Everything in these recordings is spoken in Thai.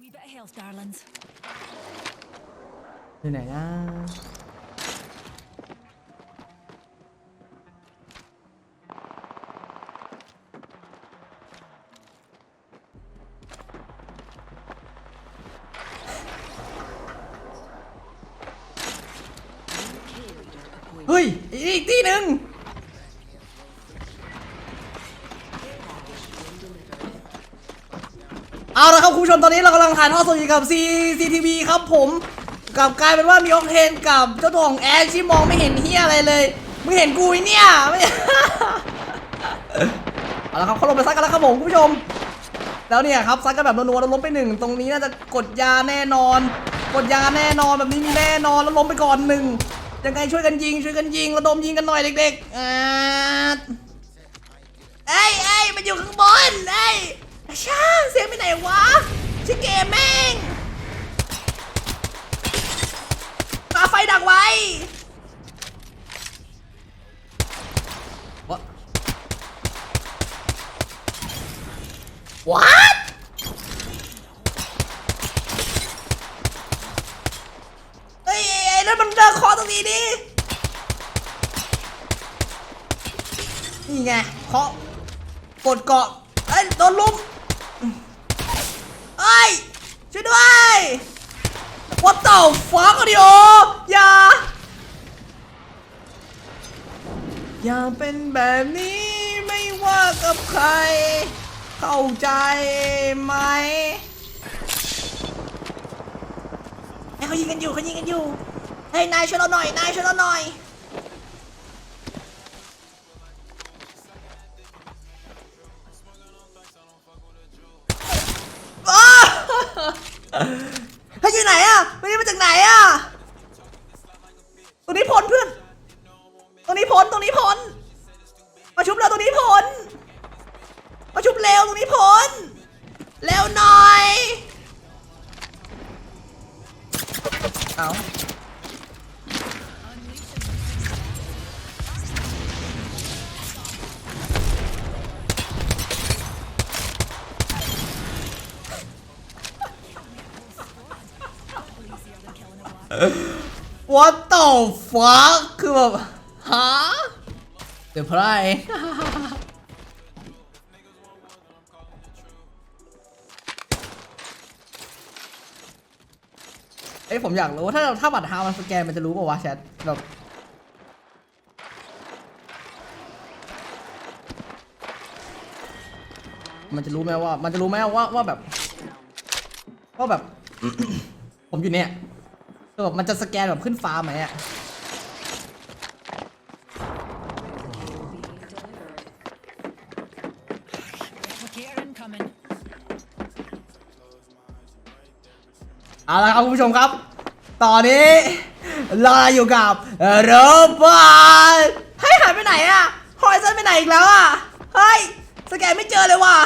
wee bit of health, darlings. อยู่ไหนนะเฮ้ยอีกที่หนึ่ง เอาละครับคุณผู้ชมตอนนี้เรากำลังถ่ายทอดสดอยู่กับ CCTV ครับผมกับกลายเป็นว่ามีออกเทนกับเจ้าตัวของแอชที่มองไม่เห็นเฮียอะไรเลยมึงเห็นกูเนี่ยไม่เอาละครับเขาลงไปซัดกันแล้วครับผมคุณผู้ชม แล้วเนี่ยครับซัดกันแบบนัวๆแล้วล้มไปหนึ่งตรงนี้น่าจะกดยาแน่นอน กดยาแน่นอนแบบนี้มีแน่นอนแล้วล้มไปก่อนหนึ่งยังไงช่วยกันยิงช่วยกันยิงระดมยิงกันหน่อยเด็กๆเอ้ยเอ้ยมันอยู่ข้างบนเอ้ย ช่าเสียงไปไหนวะชิเกมแม่งปาไฟดักไว้ What What เฮ้ยไอ้นั่นมันเดินคอตรงนี้ดินี่ไงเคาะกดเกาะเอ้ยโดนลุมเอ้ยช่วยด้วย What the fuck อะดิโออย่า อย่าเป็นแบบนี้ไม่ว่ากับใคร เข้าใจไหมเฮ้ยเขายิงกันอยู่เขายิงกันอยู่ เฮ้ยนายช่วยเราหน่อย นายช่วยเราหน่อย เฮ้ยอยู่ไหนอะไม่ได้มาจากไหนอะตรงนี้พ้นเพื่อน ตรงนี้พ้นตรงนี้พ้น มาชุบเร็วตรงนี้พ้น มาชุบเร็วตรงนี้พ้น เร็วหน่อย เอา What the fuck คือแบบฮะเดี๋ยวพลายเอ้ยผมอยากรู้ว่าถ้าถ้าบัตรฮามันสแกนมันจะรู้ป่าวะแชทแบบมันจะรู้ไหมว่า มันจะรู้ไหมว่าว่าแบบ ว่าแบบ ผมอยู่เนี่ย คือแบบมันจะสแกนแบบขึ้นฟ้าไหมอะเอาละครับคุณผู้ชมครับ ตอนนี้เราอยู่กับโรบอทเฮ้หายไปไหนอะฮอยซันไปไหนอีกแล้วอะเฮ้ย สแกนไม่เจอเลยว่ะ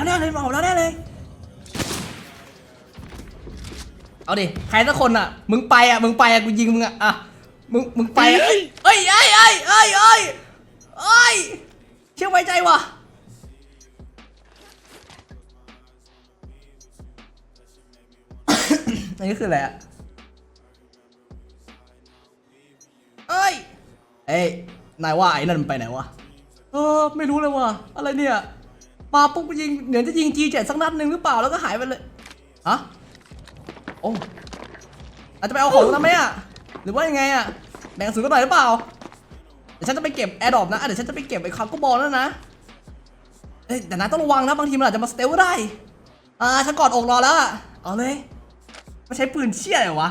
แล้วแน่เลยมันออกแล้วแน่เลย เอาดิ ใครสักคนอะ มึงไปอะ มึงไปอะ กูยิงมึงอะ อะ มึง มึงไปอะเอ้ยเอ้ยเอ้ยเอ้ยเอ้ยเอ้ยเอ้ยเชื่อไว้ใจว่ะ อันนี้คืออะไรอะ เอ้ย เอ้ย นายว่าไอ้นั่นมันไปไหนวะ เออ ไม่รู้เลยว่ะ อะไรเนี่ย มาปุ๊บยิงเหนือจะยิง G7 สักนัดหนึ่งหรือเปล่าแล้วก็หายไปเลยฮะโอ้อาจจะไปเอาของตรงนั้นไหมอะหรือว่ายังไงอะแบ่งกระสุนกันหน่อยหรือเปล่าเดี๋ยวฉันจะไปเก็บแอร์ดรอปนะเดี๋ยวฉันจะไปเก็บไอ้คาร์กบอลนั่นนะเอ้ยแต่นาต้องระวังนะบางทีมันอาจจะมาสเตลก็ได้อ่าฉันกอดอกรอแล้วอะเอาเลยมาใช้ปืนเชี่ยอะไรวะ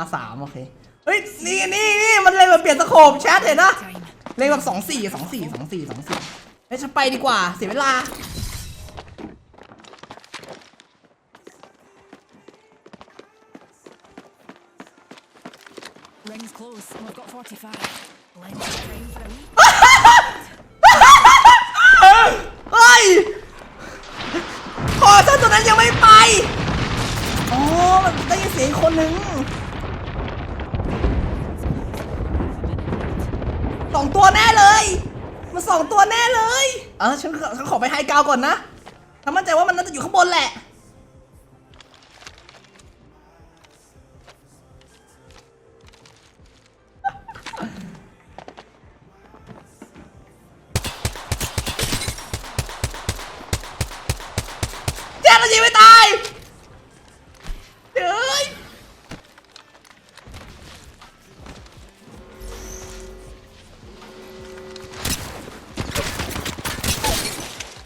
R3 โอเคเฮ้ยนี่นี่นี่มันเลยมาเปลี่ยนสโคปแชทเห็นนะเลขแบบสองสี่สองสี่สองสี่สองสี่ ไม่จะไปดีกว่า เสียเวลาเฮ้ยพอท่ตัวนั้นยังไม่ไป อ๋อได้เสียคนหนึ่งสองตัวแน่เลย มันสองตัวแน่เลย เออฉันขอฉันขอไปไฮกราวก่อนนะทำมั่นใจว่ามันน่าจะอยู่ข้างบนแหละ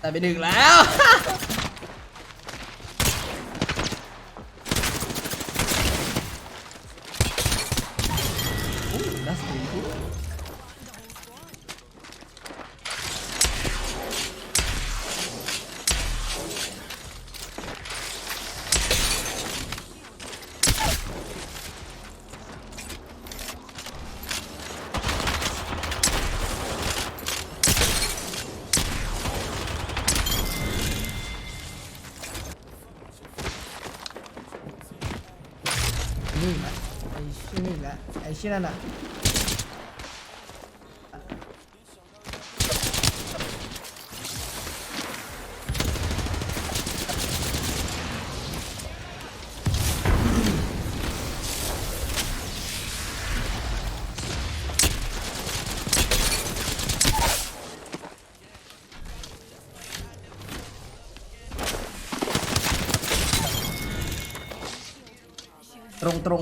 แต่ไปหนึ่งแล้ว นี่แหละไอ้ชื่อนี่แหละไอ้ชื่อนั่นอะ งตรง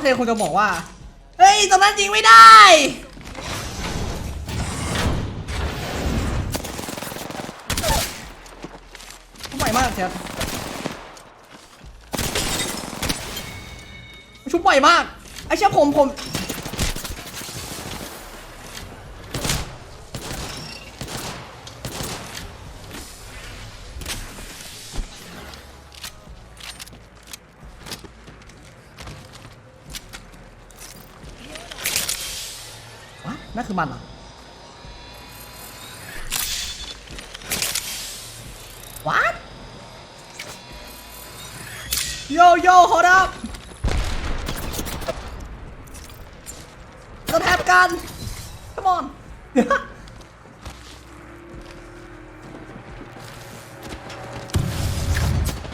อเคคุณจะบอกว่า เฮ้ยตอนนั้นยิงไม่ได้ ใหม่มากเชียวชุบใหม่มาก ไอ้เชี่ยผมผม คือมันวัดโยโย่ฮอดับจะแทบกัน come on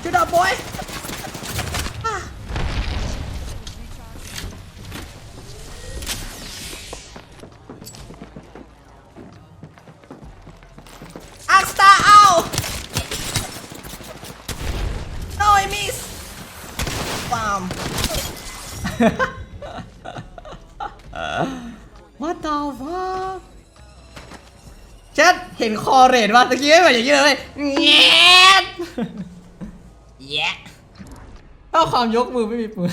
จุดดับบอย Bam! What the fuck? เช็ดเห็นคอเรดว่าตะกี้ไม่เหมือนอย่างนี้เลยแงดแยะถ้าความยกมือไม่มีปืน